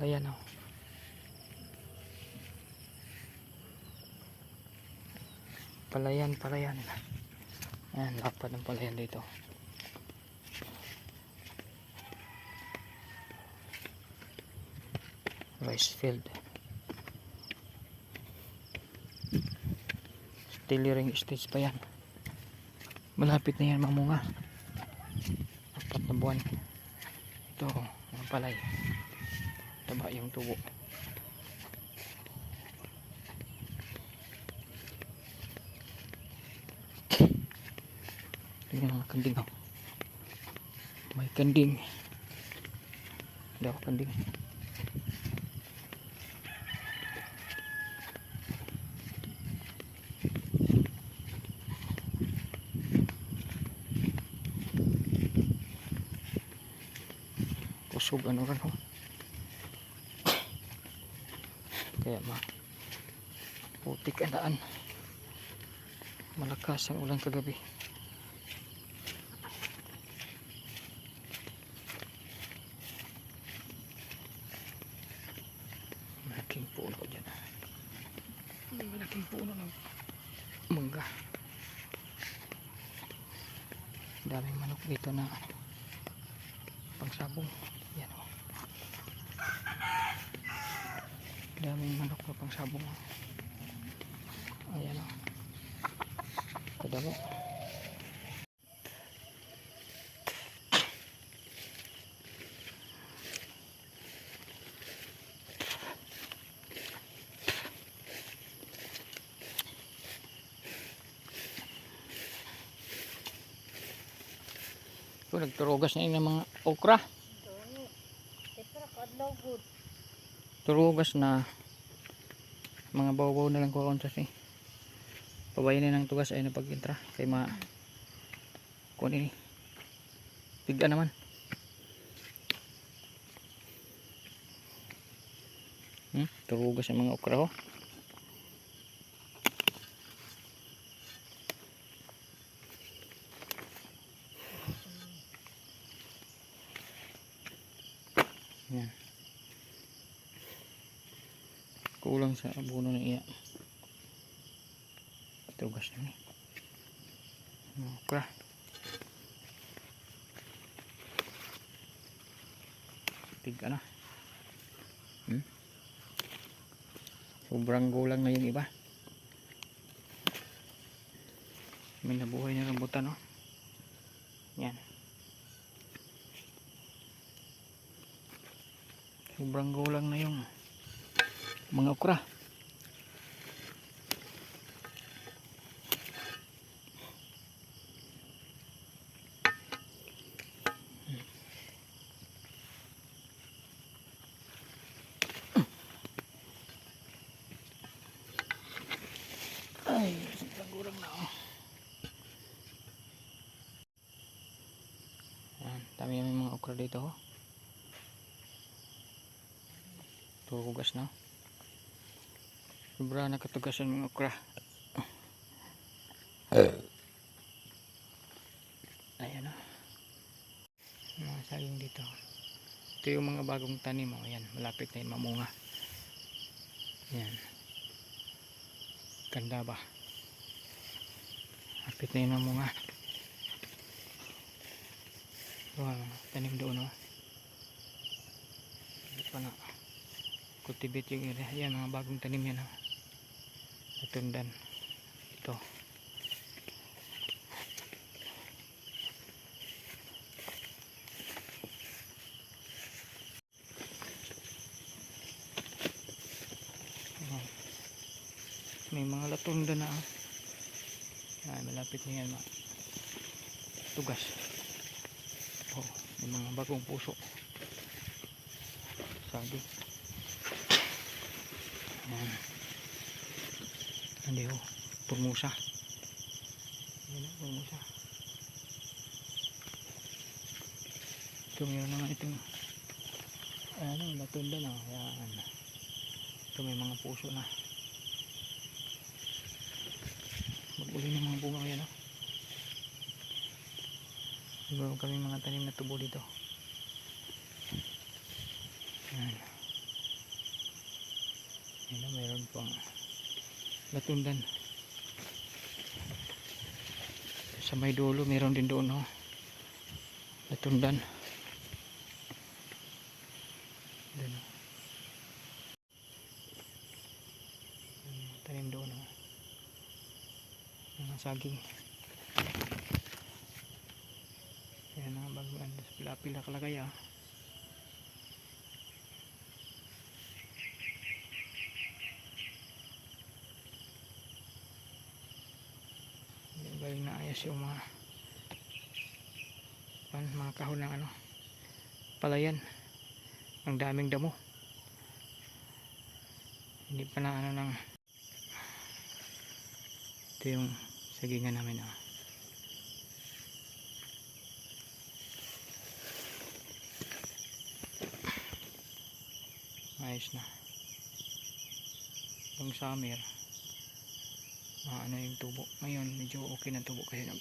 Palayan oh. Palayan, palayan. Ayan, lapad ng palayan dito. Rice field. Tailoring stage pa yan. Malapit na yan mamunga. Apat na buwan. Ito, mga palay. Taba yung tubo. Yung mga kanding. Oh. May kanding. Hindi kanding. Kusog ano rin. Kaya ma putik ang daan. Malakas ang ulan kagabi. Malaking puno dyan. Malaking puno ng mangga. Daming manok dito na pangsabong. Yan o. Daming manok na pangsabong. Ayan o. Kadamo. Ito, nagturugas na yun ng mga okra. Turugas na mga baw-baw na lang kuha sa si. Pabayan na ng tugas ay na pag-intra kay ma kunin ni. Piga naman. Hmm? Turugas ang mga okra ho. Yan. Kulang sa abono ng iya. Tugas na ni. Mga Okra. Tiga na. Hmm? Sobrang gulang na yung iba. May nabuhay na rambutan, no? Yan. Sobrang gulang na yung mga okra. Ay, gulang na oh. Yan, dami namin mga okra dito oh. Tugas na. Sobra nakatugas ang mga okra. Ayan o. Mga saging dito. Ito yung mga bagong tanim. Oh. Ayan, malapit na yun mamunga. Ayan. Ganda ba? Malapit na yun mamunga. Wow, tanim doon o. Hindi pa na cultivate yung area yan mga bagong tanim yan ha natundan ito. May mga latunda na ah. yan malapit na yan ma tugas. Oh, may mga bagong puso. Saging Ayan. Hindi ho. Purmusa. Ayan o, purmusa. Ito meron naman itong ano, natunda na. Ayan. Ito may mga puso na. Mag-uli ng mga bunga yan o. Meron kami mga tanim na tubo dito. Ayan. pang latundan sa may dulo meron din doon oh. latundan doon oh. Tanim doon oh. mga saging yan ang baguan pila-pila kalagay ah Hindi, ayos yung mga pan, mga kahon ng ano palayan. Ang daming damo. Hindi pa na ano ng ito yung sagingan namin ah. ayos na. Yung summer ah, ano yung tubo. Ngayon medyo okay na tubo kasi nag